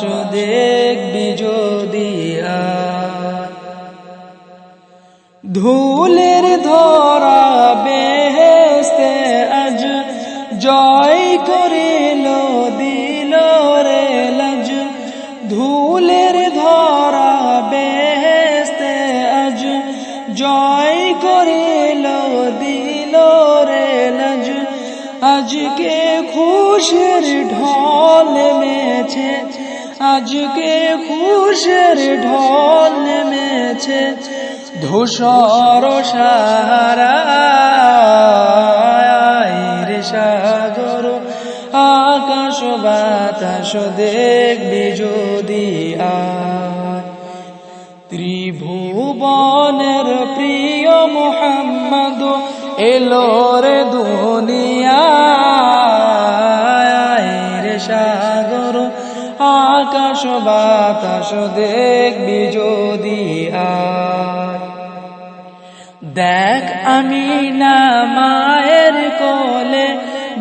বাতাস দেখবি যদি। ধুলের ধরা বেহেস্তে আজ জয় করিল, দিল রে লাজ ধুলের ধরা বেহেস্তে আজ জয় করিল, দিল রে লাজ আজকে খুশের ঢল আজকে খুশের ঢল নেমেছে, ধূসর সাহারা। সাগর, আকাশ বাতাস দেখবি যদি ত্রিভুবনের প্রিয় মোহাম্মদ, এলো রে দুনিয়ায় আকাশ বাতাস দেখবি যদি দেখ আমি না মায়ের কোলে,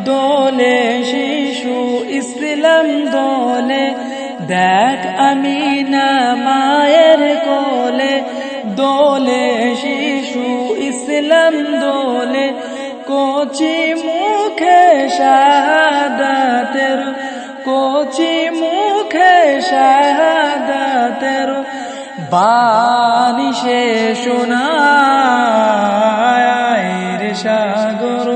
দোলে শিশু ইসলাম দোলে। দেখ আমি না মায়ের কোলে, দোলে শিশু ইসলাম দোলে। কোচি মুখে শাহাদাতের কোচি বাণী সে শোনায় রে সাগর,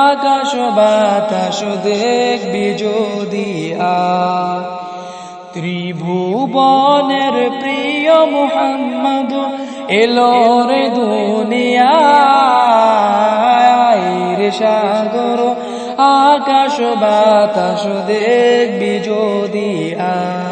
আকাশ বাতাস দেখবি যদি ত্রিভুবনের প্রিয় মোহাম্মদ এলো রে দুনিয়ায় রে সাগর, আকাশ বাতাস দেখবি যদি আয়